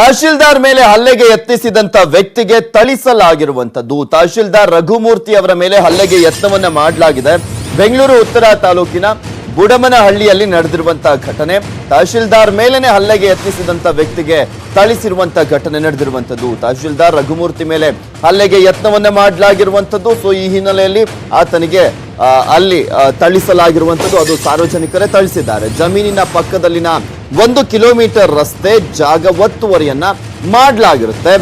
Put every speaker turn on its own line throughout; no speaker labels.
ತಹಶೀಲ್ದಾರ್ ಮೇಲೆ ಹಲ್ಲೆಗೆ ಯತ್ನಿಸಿದಂತ ವ್ಯಕ್ತಿಗೆ ತಳಿಸಲಾಗಿರುವಂತದ್ದು ತಹಶೀಲ್ದಾರ್ ರಘುಮೂರ್ತಿ ಅವರ ಮೇಲೆ ಹಲ್ಲೆಗೆ ಯತ್ನವನ್ನ ಮಾಡಲಾಗಿದೆ. ಬೆಂಗಳೂರು, ಉತ್ತರ ತಾಲೂಕಿನ ಬುಡಮನಹಳ್ಳಿಯಲ್ಲಿ ನಡೆದಿರುವಂತಹ ಘಟನೆ. ತಹಶೀಲ್ದಾರ್ ಮೇಲೆನೆ ಹಲ್ಲೆಗೆ ಯತ್ನಿಸಿದಂತ ವ್ಯಕ್ತಿಗೆ ತಳಿಸಿರುವಂತಹ ಘಟನೆ ನಡೆದಿರುವಂತದ್ದು ತಹಶೀಲ್ದಾರ್ ರಘುಮೂರ್ತಿ ಮೇಲೆ ಹಲ್ಲೆಗೆ ಯತ್ನವನ್ನ ಮಾಡಲಾಗಿರುವಂತದ್ದು ಸೊ, ಈ ಹಿನ್ನೆಲೆಯಲ್ಲಿ ಆತನಿಗೆ ಅಲ್ಲಿ ತಳಿಸಲಾಗಿರುವಂತದ್ದು ಅದು ಸಾರ್ವಜನಿಕರೇ ಥಳಿಸಿದ್ದಾರೆ. ಜಮೀನಿನ ಪಕ್ಕದಲ್ಲಿನ ಒಂದು ಕಿಲೋಮೀಟರ್ ರಸ್ತೆ ಜಾಗ ಒತ್ತುವರಿಯನ್ನ ಮಾಡಲಾಗಿರುತ್ತೆ.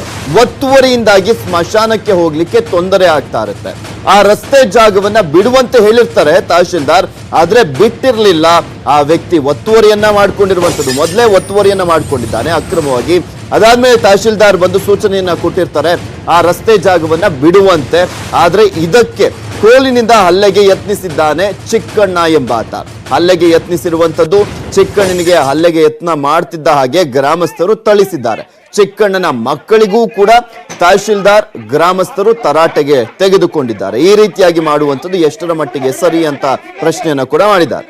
ಒತ್ತುವರಿಯಿಂದಾಗಿ ಸ್ಮಶಾನಕ್ಕೆ ಹೋಗ್ಲಿಕ್ಕೆ ತೊಂದರೆ ಆಗ್ತಾ ಇರುತ್ತೆ. ಆ ರಸ್ತೆ ಜಾಗವನ್ನ ಬಿಡುವಂತೆ ಹೇಳಿರ್ತಾರೆ ತಹಶೀಲ್ದಾರ್, ಆದ್ರೆ ಬಿಟ್ಟಿರ್ಲಿಲ್ಲ. ಆ ವ್ಯಕ್ತಿ ಒತ್ತುವರಿಯನ್ನ ಮಾಡ್ಕೊಂಡಿರುವಂತದ್ದು ಮೊದಲೇ ಒತ್ತುವರಿಯನ್ನ ಮಾಡ್ಕೊಂಡಿದ್ದಾನೆ. ಅಕ್ರಮವಾಗಿ ಅದಾದ್ಮೇಲೆ ತಹಶೀಲ್ದಾರ್ ಬಂದು ಸೂಚನೆಯನ್ನ ಕೊಟ್ಟಿರ್ತಾರೆ, ಆ ರಸ್ತೆ ಜಾಗವನ್ನ ಬಿಡುವಂತೆ. ಆದ್ರೆ ಇದಕ್ಕೆ ಕೋಲಿನಿಂದ ಹಲ್ಲೆಗೆ ಯತ್ನಿಸಿದ್ದಾನೆ ಚಿಕ್ಕಣ್ಣ ಎಂಬಾತ. ಹಲ್ಲೆಗೆ ಯತ್ನಿಸಿರುವಂತದ್ದು ಚಿಕ್ಕಣ್ಣನಿಗೆ ಹಲ್ಲೆಗೆ ಯತ್ನ ಮಾಡ್ತಿದ್ದ ಹಾಗೆ ಗ್ರಾಮಸ್ಥರು ಥಳಿಸಿದ್ದಾರೆ. ಚಿಕ್ಕಣ್ಣನ ಮಕ್ಕಳಿಗೂ ಕೂಡ ತಹಶೀಲ್ದಾರ್, ಗ್ರಾಮಸ್ಥರು ತರಾಟೆಗೆ ತೆಗೆದುಕೊಂಡಿದ್ದಾರೆ. ಈ ರೀತಿಯಾಗಿ ಮಾಡುವಂಥದ್ದು ಎಷ್ಟರ ಮಟ್ಟಿಗೆ ಸರಿ ಅಂತ ಪ್ರಶ್ನೆಯನ್ನ ಕೂಡ ಮಾಡಿದ್ದಾರೆ.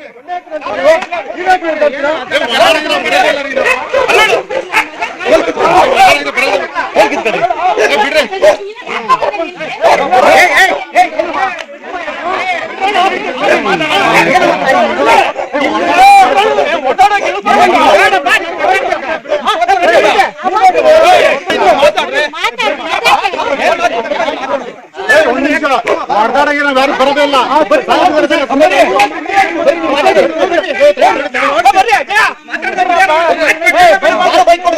ಒಂದ್ ನಿಮಿಷ ಮಾತಾಡಕ್ಕೆ ನಾವ್ ಯಾರು ಬರೋದೇ ಇಲ್ಲ ಯಾರು ಮಾತಾಡಕ್ಕೆ ಬರ್ಬೇಡಿ.
ಕೆಲಸ ಆಗುತ್ತೆ ಫುಲ್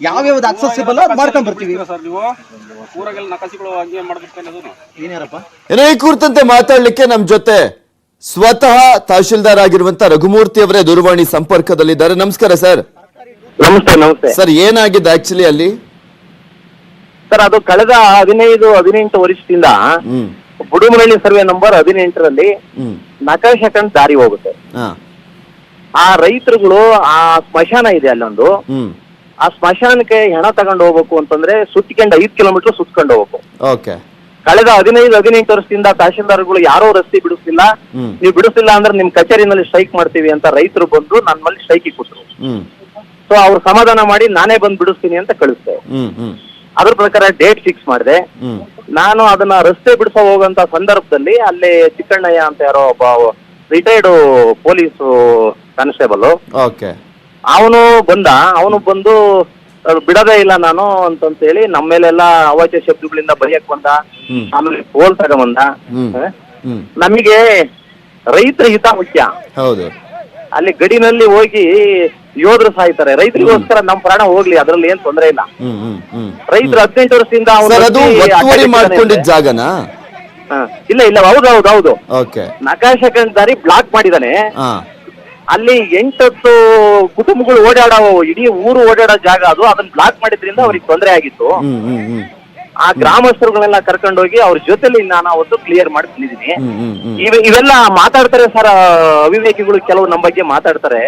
ಯಾವ್ಯಾವ್ದು ಅಕ್ಸೆಸಿಬಲ್ ಅದು ಮಾಡ್ಕೊಂಡ್ ಬರ್ತೀವಿ.
ಸರ್ ನೀವು? ಊರಾಗೆಲ್ಲ ನಕಾಸಿಗಳು ಹಂಗೆ ಮಾಡ್ಬೇಕು ಅನ್ನೋದು
ಏನ್ಯಾರಪ್ಪ?
ಏನೋ ಈ ಕುರಿತಂತೆ ಮಾತಾಡ್ಲಿಕ್ಕೆ ನಮ್ ಜೊತೆ ಸ್ವತಃ ತಹಶೀಲ್ದಾರ್ ಆಗಿರುವಂತ ರಘುಮೂರ್ತಿ ಅವರೇ ದೂರವಾಣಿ ಸಂಪರ್ಕದಲ್ಲಿದ್ದಾರೆ. ನಮಸ್ಕಾರ ಸರ್.
ನಮಸ್ತೆ ನಮಸ್ತೆ.
ಸರ್ ಏನಾಗಿದೆ ಆಕ್ಚುಲಿ ಅಲ್ಲಿ?
ಸರ್ ಅದು ಕಳೆದ ಹದಿನೈದು ಹದಿನೆಂಟು ವರ್ಷದಿಂದ
ಹ್ಮ್.
ಬುಡುಮನಹಳ್ಳಿ ಸರ್ವೆ ನಂಬರ್ ಹದಿನೆಂಟರಲ್ಲಿ ನಕಾಶ್ ಹಾಕೊಂಡು ದಾರಿ ಹೋಗುತ್ತೆ.
ಹಾ.
ಆ ರೈತರುಗಳು ಆ ಸ್ಮಶಾನ ಇದೆ ಅಲ್ಲೊಂದು.
ಹ್ಮ್.
ಆ ಸ್ಮಶಾನಕ್ಕೆ ಹೆಣ ತಗೊಂಡು ಹೋಗ್ಬೇಕು ಅಂತಂದ್ರೆ ಸುತ್ತಿಕೊಂಡು ಐದು ಕಿಲೋಮೀಟರ್ ಸುತ್ಕೊಂಡು ಹೋಗ್ಬೇಕು.
ಓಕೆ.
ಕಳೆದ ಹದಿನೈದು ಹದಿನೆಂಟು ವರ್ಷದಿಂದ ತಹಶೀಲ್ದಾರ್ಗಳು ಯಾರೋ ರಸ್ತೆ ಬಿಡಿಸ್ತಿಲ್ಲ ನೀವು ಬಿಡಿಸ್ತಿಲ್ಲ ಅಂದ್ರೆ ನಿಮ್ ಕಚೇರಿನಲ್ಲಿ ಸ್ಟ್ರೈಕ್ ಮಾಡ್ತೀವಿ ಅಂತ ರೈತರು ಬಂದು ನನ್ನ ಮಲ್ಲಿ ಸ್ಟ್ರೈಕಿಗೆ ಕೊಟ್ಟರು ಸೊ ಅವ್ರು ಸಮಾಧಾನ ಮಾಡಿ ನಾನೇ ಬಂದು ಬಿಡಿಸ್ತೀನಿ ಅಂತ ಕಳಿಸ್ದೆ. ಅದ್ರ ಪ್ರಕಾರ ಡೇಟ್ ಫಿಕ್ಸ್ ಮಾಡಿದೆ. ನಾನು ಅದನ್ನ ರಸ್ತೆ ಬಿಡಿಸೋ ಹೋಗಂತ ಸಂದರ್ಭದಲ್ಲಿ ಅಲ್ಲಿ ಚಿಕ್ಕಣ್ಣಯ್ಯ ಅಂತ ಯಾರೋ ಒಬ್ಬ ರಿಟೈರ್ಡ್ ಪೊಲೀಸ್ ಕಾನ್ಸ್ಟೇಬಲ್
ಓಕೆ.
ಅವನು ಬಂದ ಅವನು ಬಂದು ಅದು ಬಿಡೋದೇ ಇಲ್ಲ ನಾನು ಅಂತಂತೇಳಿ ನಮ್ಮ ಮೇಲೆಲ್ಲ ಅವಾಚ್ಯ ಶಬ್ದಗಳಿಂದ ಬೈಯಕ್ ಬಂದ ಆಮೇಲೆ ಪೋಲ್ ತಗೊಂಬಂದ ನಮಗೆ ರೈತರ ಹಿತ ಮುಖ್ಯ.
ಹೌದು.
ಅಲ್ಲಿ ಗಡಿನಲ್ಲಿ ಹೋಗಿ ಯೋಧರು ಸಾಯ್ತಾರೆ. ರೈತರಿಗೋಸ್ಕರ ನಮ್ಮ ಪ್ರಾಣ ಹೋಗ್ಲಿ ಅದ್ರಲ್ಲಿ ಏನ್ ತೊಂದರೆ ಇಲ್ಲ. ರೈತರು ಹದಿನೆಂಟು ವರ್ಷದಿಂದ
ಮಾಡ್ಕೊಂಡಿದ್ದ ಜಾಗನಾ?
ಇಲ್ಲ ಇಲ್ಲ ಹೌದು ಹೌದು ಹೌದು. ನಕಾಶೆ ದಾರಿ ಬ್ಲಾಕ್ ಮಾಡಿದಾನೆ. ಅಲ್ಲಿ ಎಂಟತ್ತು ಕುಟುಂಬಗಳು ಓಡಾಡೋ, ಇಡೀ ಊರು ಓಡಾಡೋ ಜಾಗ ಅದು, ಅದನ್ನ ಬ್ಲಾಕ್ ಮಾಡಿದ್ರಿಂದ ಅವ್ರಿಗೆ ತೊಂದರೆ ಆಗಿತ್ತು. ಆ ಗ್ರಾಮಸ್ಥರುಗಳನ್ನೆಲ್ಲ ಕರ್ಕೊಂಡೋಗಿ ಅವ್ರ ಜೊತೆಲಿ ನಾನು ಅವತ್ತು ಕ್ಲಿಯರ್ ಮಾಡಿ ಬಂದಿದ್ದೀನಿ. ಇವ- ಇವೆಲ್ಲ ಮಾತಾಡ್ತಾರೆ ಸರ್ ಅವಿವೇಕಿಗಳು ಕೆಲವು ನಮ್ಮ ಬಗ್ಗೆ ಮಾತಾಡ್ತಾರೆ.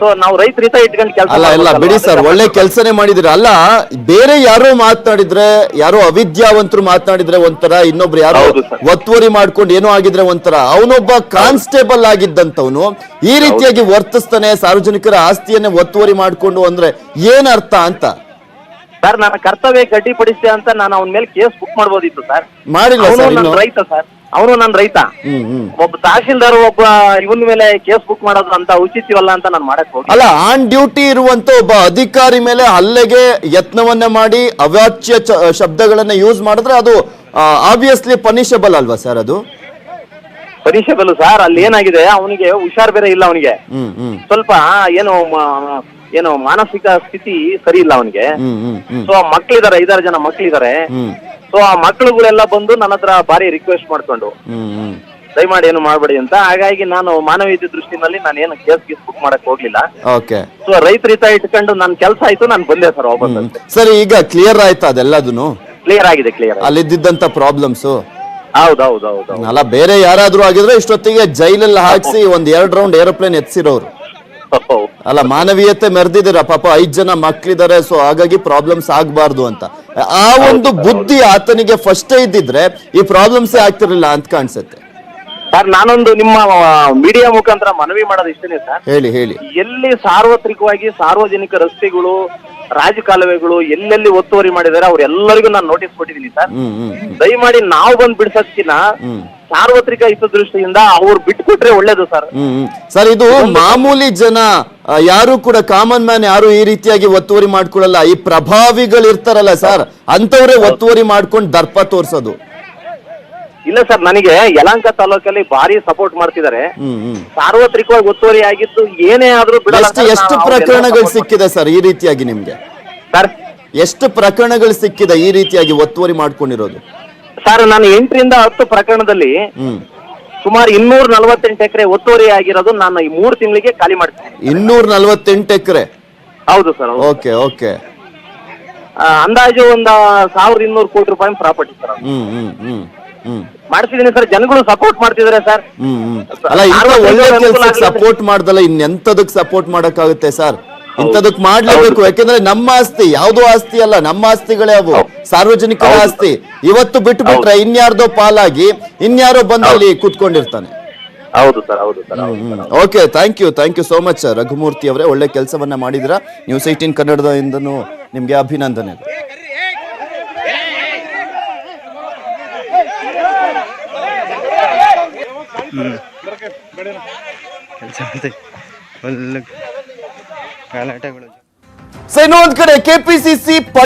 ಸೊ ನಾವು ರೈತರ ಹಿತ ಇಟ್ಕೊಂಡು ಕೆಲಸ
ಅಲ್ಲ ಇಲ್ಲ ಬಿಡಿ ಸರ್ ಒಳ್ಳೆ ಕೆಲಸನೇ ಮಾಡಿದ್ರೆ ಅಲ್ಲ ಬೇರೆ ಯಾರೋ ಮಾತನಾಡಿದ್ರೆ ಯಾರೋ ಅವಿದ್ಯಾವಂತರು ಮಾತನಾಡಿದ್ರೆ ಒಂಥರ ಇನ್ನೊಬ್ರು ಯಾರೋ
ಹೌದು ಸರ್.
ಒತ್ತುವರಿ ಮಾಡ್ಕೊಂಡು ಏನೋ ಆಗಿದ್ರೆ ಒಂಥರ. ಅವನೊಬ್ಬ ಕಾನ್ಸ್ಟೇಬಲ್ ಆಗಿದ್ದಂತವನು ಈ ರೀತಿಯಾಗಿ ವರ್ತಿಸ್ತಾನೆ ಸಾರ್ವಜನಿಕರ ಆಸ್ತಿಯನ್ನೇ ಒತ್ತುವರಿ ಮಾಡ್ಕೊಂಡು ಅಂದ್ರೆ ಏನ್ ಅರ್ಥ ಅಂತ?
ಸರ್ ನನ್ನ ಕರ್ತವ್ಯ ಗಡ್ಡಿಪಡಿಸಿದೆ ಅಂತ ನಾನು ಅವನ ಮೇಲೆ ಕೇಸ್ ಬುಕ್ ಮಾಡ್ಬೋದಿತ್ತು ಸರ್
ಮಾಡಿಲ್ಲ
ಅವನು
ಸರ್
ನನ್ನ
ಇನ್ನು?
ರೈತ ಸರ್ ಅವನು ನನ್ನ ರೈತ.
ಹ್ಮ್ ಹ್ಮ್.
ಒಬ್ಬ ತಹಶೀಲ್ದಾರ್ ಒಬ್ಬ ಇವನ್ ಮೇಲೆ ಕೇಸ್ ಬುಕ್ ಮಾಡೋದು ಅಂತ ಉಚಿತವಲ್ಲ ಅಂತ ನಾನು ಮಾಡಕ್ ಹೋಗಿ
ಅಲ್ಲ ಆನ್ ಡ್ಯೂಟಿ ಇರುವಂತ ಒಬ್ಬ ಅಧಿಕಾರಿ ಮೇಲೆ ಹಲ್ಲೆಗೆ ಯತ್ನವನ್ನ ಮಾಡಿ ಅವಾಚ್ಯ ಚ- ಶಬ್ದಗಳನ್ನ ಯೂಸ್ ಮಾಡಿದ್ರೆ ಅದು ಆಬ್ವಿಯಸ್ಲಿ ಪನಿಷಬಲ್ ಅಲ್ವಾ ಸರ್ ಅದು?
ಪನಿಷಬಲ್ ಸರ್ ಅಲ್ಲಿ ಏನಾಗಿದೆ? ಅವನಿಗೆ ಹುಷಾರ್ ಬೇರೆ ಇಲ್ಲ ಅವನಿಗೆ.
ಹ್ಮ್ ಹ್ಮ್.
ಸ್ವಲ್ಪ ಏನು ಮ- ಏನು ಮಾನಸಿಕ ಸ್ಥಿತಿ ಸರಿ ಇಲ್ಲ ಅವನಿಗೆ. ಸೊ ಆ ಮಕ್ಳಿದಾರೆ ಐದಾರು ಜನ ಮಕ್ಳಿದಾರೆ. ಸೊ ಆ ಮಕ್ಳುಗಳೆಲ್ಲ ಬಂದು ನನ್ನ ಹತ್ರ ಭಾರಿ ರಿಕ್ವೆಸ್ಟ್ ಮಾಡ್ಕೊಂಡು ದಯಮಾಡಿ ಏನು ಮಾಡಬೇಡಿ ಅಂತ. ಹಾಗಾಗಿ ನಾನು ಮಾನವೀಯತೆ ದೃಷ್ಟಿನಲ್ಲಿ ನಾನು ಏನು ಕೇಸ್ ಗೀಸ್ ಬುಕ್ ಮಾಡಕ್ ಹೋಗ್ಲಿಲ್ಲ.
ಓಕೆ
ಸೊ ರೈತರ ಹಿತ ಇಟ್ಕೊಂಡು ನನ್ನ ಕೆಲಸ ಆಯ್ತು ನಾನು ಬಂದೆ ಸರ್ ವಾಪಸ್
ಸರಿ ಈಗ ಕ್ಲಿಯರ್ ಆಯ್ತಾ ಅದೆಲ್ಲದೂ
ಕ್ಲಿಯರ್ ಆಗಿದೆ ಕ್ಲಿಯರ್
ಅಲ್ಲಿದ್ದಂತ ಪ್ರಾಬ್ಲಮ್ಸ್
ಹೌದೌದೌದು ಹೌದು ಹೌದು ಹೌದು
ಅಲ್ಲ ಬೇರೆ ಯಾರಾದ್ರೂ ಆಗಿದ್ರೆ ಇಷ್ಟೊತ್ತಿಗೆ ಜೈಲಲ್ಲಿ ಹಾಕ್ಸಿ ಒಂದ್ ಎರಡ್ ರೌಂಡ್ ಏರೋಪ್ಲೇನ್ ಎತ್ಸಿರೋರು. ಅಲ್ಲ ಮಾನವೀಯತೆ ಮೆರೆದಿದ್ದೀರ? ಪಾಪ ಐದ್ ಜನ ಮಕ್ಕಳಿದ್ದಾರೆ ಸೊ ಹಾಗಾಗಿ ಪ್ರಾಬ್ಲಮ್ಸ್ ಆಗ್ಬಾರ್ದು ಅಂತ. ಆ ಒಂದು ಬುದ್ಧಿ ಆತನಿಗೆ ಫಸ್ಟ್ ಇದ್ದಿದ್ರೆ ಈ ಪ್ರಾಬ್ಲಮ್ಸ್ ಆಗ್ತಿರ್ಲಿಲ್ಲ ಅಂತ ಕಾಣಿಸುತ್ತೆ.
ಸರ್ ನಾನೊಂದು ನಿಮ್ಮ ಮೀಡಿಯಾ ಮುಖಾಂತರ ಮನವಿ ಮಾಡೋದು ಇಷ್ಟನೇ ಸರ್
ಹೇಳಿ ಹೇಳಿ.
ಎಲ್ಲಿ ಸಾರ್ವತ್ರಿಕವಾಗಿ ಸಾರ್ವಜನಿಕ ರಸ್ತೆಗಳು ರಾಜಕಾಲುವೆಗಳು ಎಲ್ಲೆಲ್ಲಿ ಒತ್ತುವರಿ ಮಾಡಿದ್ದಾರೆ ಅವ್ರೆಲ್ಲರಿಗೂ ನಾನು ನೋಟಿಸ್ ಕೊಟ್ಟಿದ್ದೀನಿ ಸರ್ ದಯಮಾಡಿ ನಾವು ಬಂದು
ಬಿಡ್ಸಕ್ಕಿನ್ನ.
ಸಾರ್ವತ್ರಿಕ ಹಿತದೃಷ್ಟಿಯಿಂದ ಅವ್ರು ಬಿಟ್ಕೊಟ್ರೆ ಒಳ್ಳೇದು ಸರ್.
ಹ್ಮ್. ಸರ್ ಇದು ಮಾಮೂಲಿ ಜನ ಆ, ಯಾರು ಕೂಡ ಕಾಮನ್ ಮ್ಯಾನ್ ಯಾರು ಈ ರೀತಿಯಾಗಿ ಒತ್ತುವರಿ ಮಾಡ್ಕೊಳ್ಳಲ್ಲ. ಈ ಪ್ರಭಾವಿಗಳು ಇರ್ತಾರಲ್ಲ ಸರ್ ಅಂತವ್ರೆ ಒತ್ತುವರಿ ಮಾಡ್ಕೊಂಡು ದರ್ಪ ತೋರ್ಸೋದು.
ಇಲ್ಲ ಸರ್ ನನಗೆ ಯಲಹಂಕ ತಾಲೂಕಲ್ಲಿ ಭಾರಿ ಸಪೋರ್ಟ್ ಮಾಡ್ತಿದ್ದಾರೆ.
ಹ್ಮ್ ಹ್ಮ್.
ಸಾರ್ವತ್ರಿಕವಾಗಿ ಒತ್ತುವರಿ ಆಗಿದ್ದು ಏನೇ ಆದ್ರೂ ಬಿಡಲ್ಲ
ಎಷ್ಟು
ಸರ್,
ಎಷ್ಟು
ನಾವು
ಪ್ರಕರಣಗಳು ಸಿಕ್ಕಿದೆ ಸರ್ ಈ ರೀತಿಯಾಗಿ ನಿಮ್ಗೆ?
ಸರ್.
ಎಷ್ಟು ಪ್ರಕರಣಗಳು ಸಿಕ್ಕಿದೆ ಈ ರೀತಿಯಾಗಿ ಒತ್ತುವರಿ ಮಾಡ್ಕೊಂಡಿರೋದು?
ಸರ್ ನಾನು ಎಂಟರಿಂದ ಹತ್ತು ಪ್ರಕರಣದಲ್ಲಿ
ಹ್ಮ್.
ಸುಮಾರು ಇನ್ನೂರ ನಲವತ್ತೆಂಟು ಎಕರೆ ಒತ್ತುವರಿ ಆಗಿರೋದು ನಾನು ಈ ಮೂರು ತಿಂಗಳಿಗೆ ಖಾಲಿ ಮಾಡ್ತೀನಿ.
ಇನ್ನೂರ ನಲ್ವತ್ತೆಂಟು ಎಕರೆ?
ಹೌದು ಸರ್ ಹೌದು.
Okay okay.
ಆ, ಅಂದಾಜು ಒಂದು ಸಾವಿರದ ಇನ್ನೂರು ಕೋಟಿ ರೂಪಾಯಿ ಪ್ರಾಪರ್ಟಿ ಸರ್ ಅದು.
ಹ್ಮ್ ಹ್ಮ್ ಹ್ಮ್ ಹ್ಮ್.
ಮಾಡ್ತಿದ್ದೀನಿ ಸರ್ ಜನಗಳು ಸಪೋರ್ಟ್ ಮಾಡ್ತಿದ್ದಾರೆ ಸರ್.
ಹ್ಮ್ ಹ್ಮ್. ಅಲ್ಲ ಇಂಥ ಒಳ್ಳೆ
ಅನುಕೂಲ
ಕೆಲ್ಸಕ್ಕೆ
ಆಗಿದೆ.
ಸಪೋರ್ಟ್ ಮಾಡ್ದಲ್ಲ ಇನ್ನೆಂಥದಕ್ಕೆ ಸಪೋರ್ಟ್ ಮಾಡಕ್ಕಾಗುತ್ತೆ ಸರ್? ಇಂಥದಕ್ ಮಾಡ್ಲೇಬೇಕು. ಯಾಕಂದ್ರೆ ನಮ್ಮ ಆಸ್ತಿ ಯಾವ್ದು ಆಸ್ತಿ ಅಲ್ಲ ನಮ್ಮ ಆಸ್ತಿಗಳೇ ಅವು. ಸಾರ್ವಜನಿಕರ ಆಸ್ತಿ. ಇವತ್ತು ಬಿಟ್ಟು ಬಿಟ್ರೆ ಇನ್ಯಾರ್ದೋ ಪಾಲಾಗಿ ಇನ್ಯಾರೋ ಬಂದಲ್ಲಿ ಕೂತ್ಕೊಂಡಿರ್ತಾನೆ.
ಹೌದು ಸರ್ ಹೌದು sir
okay thank you thank you so much Raghumurthy ಅವರೇ ಒಳ್ಳೆ ಕೆಲಸವನ್ನ ಮಾಡಿದ್ರ ನ್ಯೂಸ್ ಏಟೀನ್ ಕನ್ನಡದಿಂದನೂ ನಿಮ್ಗೆ ಅಭಿನಂದನೆ.
ಕೆಲಸ ಗಲಾಟೆಗಳು
ಸೊ ಇನ್ನೊಂದ್ ಕಡೆ ಕೆಪಿಸಿಸಿ